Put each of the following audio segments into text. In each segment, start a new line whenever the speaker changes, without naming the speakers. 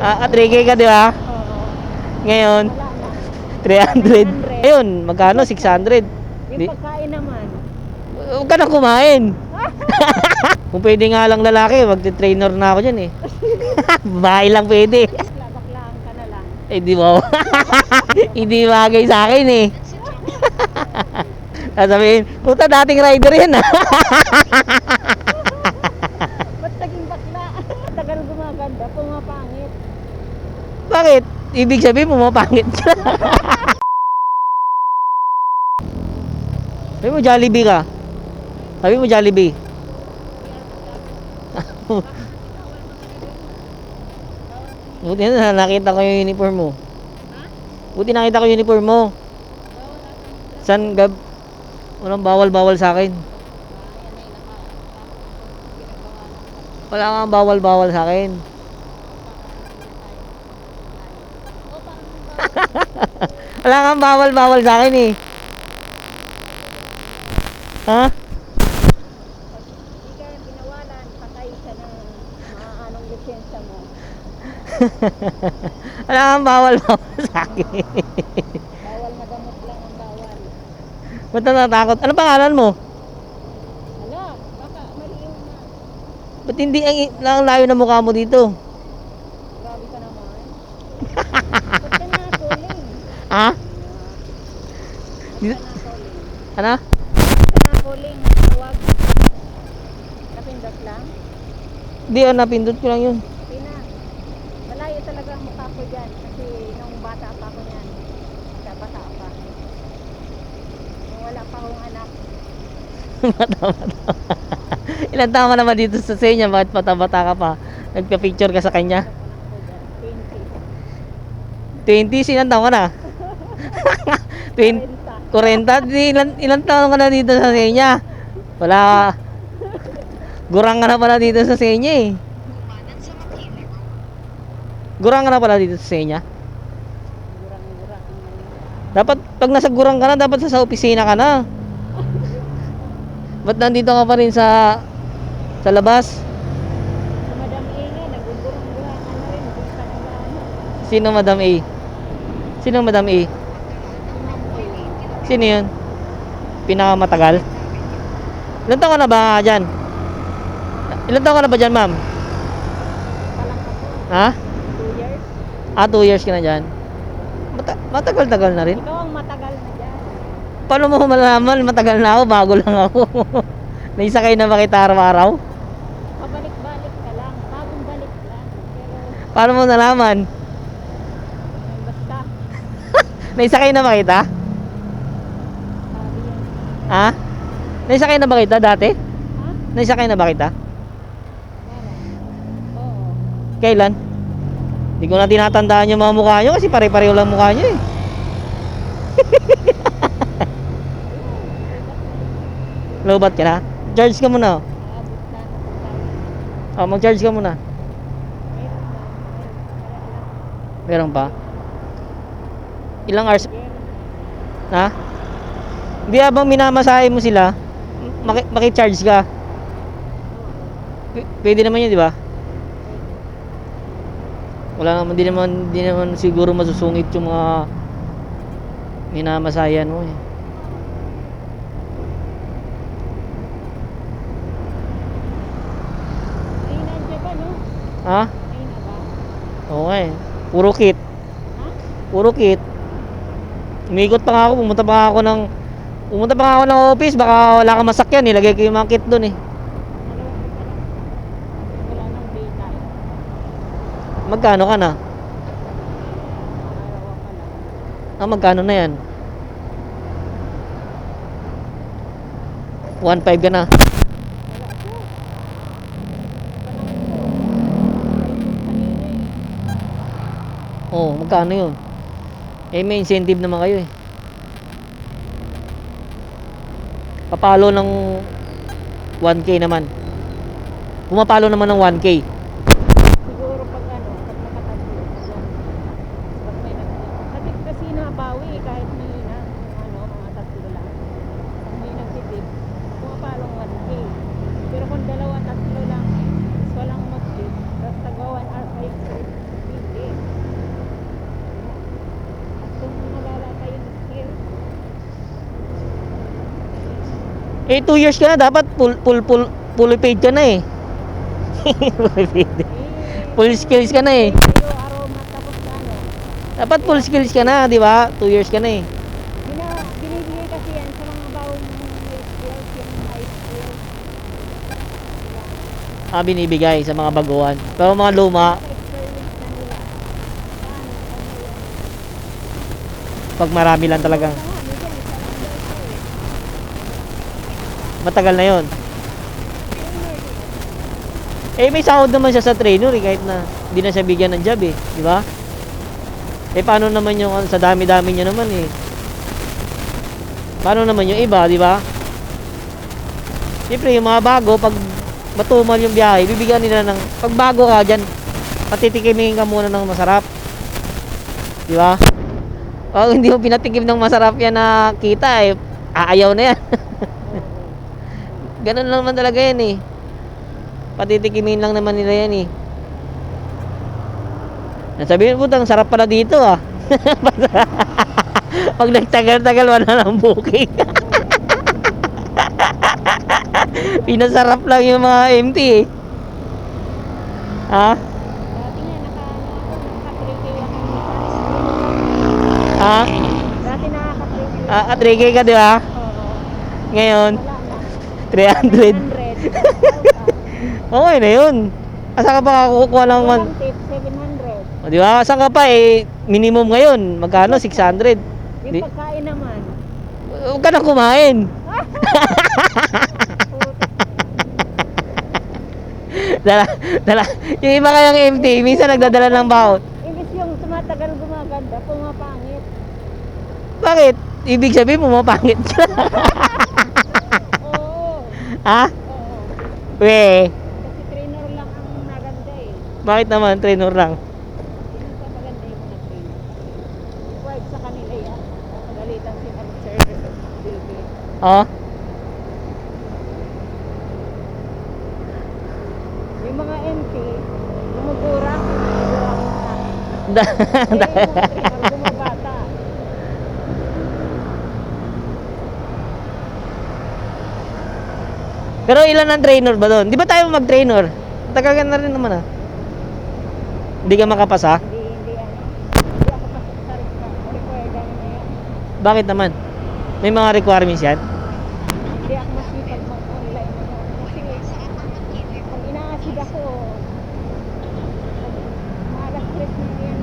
Ah, 3K ka, di ba?
Oo.
Ngayon,
Wala na.
300.
900.
Ayun, magkano? 600.
Yung
Di,
pagkain naman.
huwag ka na kumain. Kung pwede nga lang lalaki, magti-trainer na ako dyan eh. Babae lang pwede.
Bakla, baklaan ka na lang.
Eh, di ba? Hindi bagay sa akin eh. Sasabihin, puta dating rider yan ah.
Ba't naging bakla? Tagal gumaganda, pumapangit.
Bakit? Ibig sabihin, pumapangit ka. Sabi mo, Jollibee ka. Sabi mo, Jollibee. Buti na nakita ko yung uniform mo. Buti nakita ko yung uniform mo. San gab? Walang bawal-bawal sa akin. Wala kang bawal-bawal sa akin. Wala kang bawal-bawal sa akin eh. Ha?
Hindi ka binawalan, patay ka na maanong lisensya mo.
Wala kang bawal-bawal sa akin.
Bawal na gamot lang ang bawal.
Ba't natatakot? Ano pangalan mo?
Hala, baka mali yung na.
Ba't hindi ang, ang layo na mukha mo dito?
Grabe ka naman. Ba't ka na calling?
Ha? Dito-
na?
Ano?
Na calling? Tawag. Napindot lang?
Hindi, oh, napindot ko lang yun.
Pina. Malayo talaga ang mukha ko dyan. Kasi nung bata pa ako yan. Sa bata pa. Nung wala pa akong anak.
Bata-bata. Ilan taon ka naman dito sa Senya? Bakit bata-bata ka pa? Nagpa-picture ka sa kanya?
Anak ko dyan. 20.
20, sinan taon ka na? 20, 40, di, ilan, ilan taon ka na dito sa Senya? Wala. Gurang ka na pala dito sa Senya eh. Gurang ka na pala dito sa Senya? Dapat, pag nasa gurang ka na, dapat sa, sa opisina ka na. Ba't nandito ka pa rin sa sa labas?
Si Madam A nga, nagugurang-gurang ka na rin. Ano.
Sino Madam A? Sino Madam A? Sino yun? Pinakamatagal? Ilan taon ka na ba dyan? Ilan taon ka na ba dyan, ma'am? Ha?
2 years.
Ah, 2 years ka na dyan? Mata- matagal-tagal na rin.
Ikaw ang matagal na dyan.
Paano mo malaman? Matagal na ako, bago lang ako. Naisakay na ba kita araw-araw?
Pabalik-balik ka lang. Bagong balik lang. Pero
Paano mo nalaman?
basta.
Naisakay na ba kita? Ha? Naisakay na ba kita dati?
Ha?
Naisakay na ba kita?
Oo.
Kailan? Hindi ko na tinatandaan yung mga mukha nyo kasi pare-pareho lang mukha nyo eh. Lobat ka na? Charge ka muna.
Na.
Oh, mag-charge ka muna.
Meron
pa? Ilang hours? Ha? Hindi habang minamasahe mo sila, maki- maki-charge ka. P- pwede naman yun, di ba? Wala naman, di naman, di naman siguro masusungit yung mga minamasayan mo eh.
Ay, nandiyan ba, no?
Ha?
Ba?
Okay. Puro kit.
Ha?
Puro kit. Umikot pa nga ako, pumunta pa nga ako ng Pumunta pa nga ako ng office, baka wala kang masakyan, nilagay ko yung mga kit doon eh. Magkano ka na? Ah, magkano na yan? 1.5 ka na. Oh, magkano yun? Eh, may incentive naman kayo eh. Papalo ng 1K naman. Pumapalo naman ng 1K.
Siguro pag ano, pag nakatatlo. yan. Pag may nag... Kasi kasi nabawi eh, kahit may na, ano, mga tatlo lang. Pag may nagtitip, pumapalong 1K. Pero kung dalawa, tatlo lang, is walang mag-tip, tapos tagawan hour kayo sa 50,
Eh, 2 years ka na, dapat full, full, full, fully paid ka na eh. fully paid. Full skills ka na eh. Dapat full skills ka na, di ba? 2 years ka na eh.
Binibigay kasi yan sa mga bawang skills, yung high skills.
Ah, binibigay sa mga baguhan. Pero mga luma, pag marami lang talagang
Sa nga, minsan, isa lang daw siya eh.
Matagal na yon. Eh, may sahod naman siya sa trainer eh, kahit na hindi na siya bigyan ng job eh. Di ba? Eh, paano naman yung sa dami-dami niya naman eh. Paano naman yung iba, di ba? Siyempre, yung mga bago, pag matumal yung biyahe, bibigyan nila ng, pag bago ka dyan, patitikimin ka muna ng masarap. Di ba? Pag hindi mo pinatikim ng masarap yan na kita eh, aayaw na yan. Ganun lang naman talaga yan eh. Patitikimin lang naman nila yan eh. Nasabihin mo, ang sarap pala dito ah. Pag nagtagal-tagal, wala nang booking. Pinasarap lang yung mga MT eh. Ha?
Dati nga, naka, naka 3K lang yung isa.
Ha?
Dati nakaka-3K.
Ah, at 3K ka di ba?
Oo.
Ngayon,
Wala na.
300.
700.
Okay na yun. Asa ka pa kukuha lang man?
Walang tip, 700.
O, di ba? Saan ka pa eh? Minimum ngayon. Magkano? 600.
Yung pagkain naman.
Huwag ka na kumain. dala, dala. Yung iba kayang MT, minsan nagdadala ng baon.
Imbis yung tumatagal gumaganda, pumapangit.
Bakit? Ibig sabihin, pumapangit ka.
Oo.
ha?
Oo.
We,
Kasi trainer lang ang naganda eh.
bakit naman trainer lang?
Hindi pa maganda yung mga trainer. Required sa kanila yan. Pagalitan si ano, Sir.
Oh?
Yung mga NT, lumugura. Lumugura na.
Da-
yung mga trainer,
Pero ilan ang trainer ba doon? Di ba tayo mag-trainer? Tagal ka na rin naman ah. Hindi ka makapasa?
Hindi, hindi ano. Hindi ako sa na.
Bakit naman? May mga requirements yan?
Hindi ako masipag mag-online. Kasi pag inaasid ako, pag mga alas 3 na yan,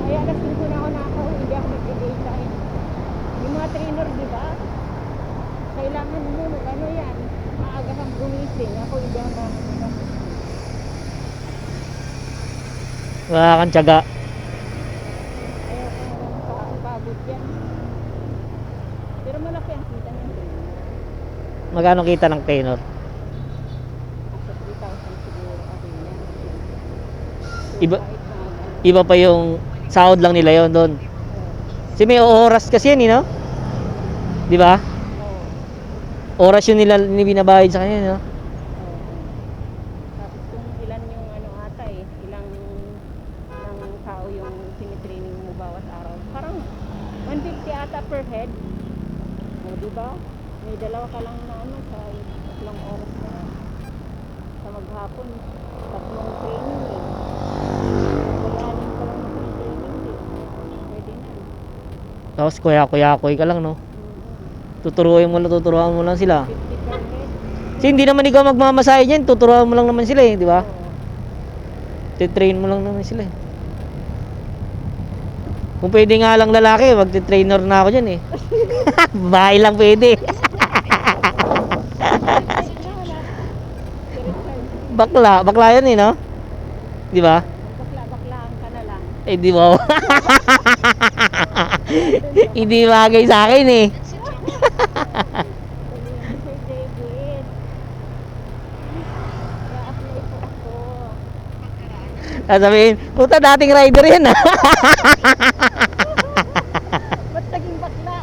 ay alas 5 na ako nakakauwi, hindi ako mag-daytime. Yung mga trainer, di ba? Kailangan mo, ano yan, gumising. Ako ako makakita.
Wala kang tiyaga.
Pero malaki ang kita ng.
Magkano kita ng trainer?
Nasa 3,000 siguro ako yan.
Iba-
ano.
Iba pa yung sahod lang nila yon doon. Kasi may oras kasi yan, eh, no? Di ba? Oras yun nila ni binabayad sa kanya, no?
Tapos kung ilan yung ano ata eh, ilang ilang tao yung tinitraining mo bawat araw. Parang 150 ata per head. O, di ba? May dalawa ka lang na ano sa tatlong oras na sa maghapon. Tatlong training eh. Eh.
Tapos kuya-kuya-kuy ka lang, no? Tuturuan mo lang, tuturuan mo lang sila.
50 per head.
Kasi hindi naman ikaw magmamasahe dyan, tuturuan mo lang naman sila eh, di ba? Titrain mo lang naman sila eh. Kung pwede nga lang lalaki, magti-trainer na ako dyan eh. Babae lang pwede. bakla, bakla yan eh, no? Di ba?
Bakla-baklaan ka na lang.
Eh, di ba? Hindi bagay sa akin eh.
Sabihin, Sir David, i-apply po ako.
Sasabihin, puta dating rider yan ah.
Ba't naging bakla?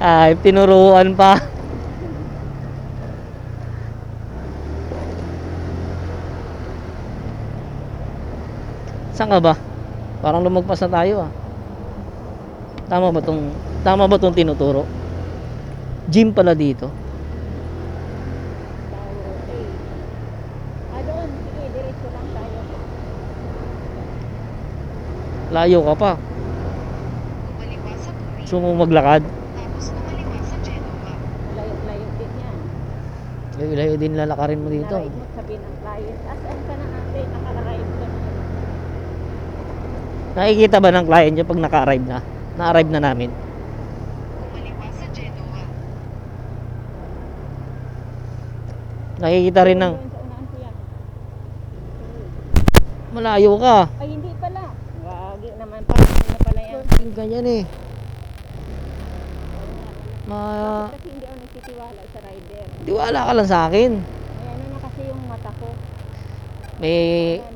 Ay, tinuruan pa. Saan ka ba? Parang lumagpas na tayo ah. Tama ba tong Tama ba itong tinuturo? Gym pala dito.
Tauro A. Ah, doon. Sige, diretso lang tayo.
Layo ka pa. Gusto mo maglakad?
tapos kumaliwa sa Genova.
Layo-layo din yan.
Layo din lalakarin mo dito.
Naride mo sabihin ng client. Asan ka na ate? Nakaka-ride ka na.
Nakikita ba ng client niya pag naka-arrive na? Na-arrive na namin.
Kumaliwa sa Genova.
Nakikita rin ng malayo ka.
Ay, hindi naman pala. Hindi na pala yan.
Ganyan eh. Ma
Bakit kasi hindi ako nagtitiwala sa rider?
Tiwala ka lang sa akin.
May ano na kasi yung mata ko.
May
Ayan pa.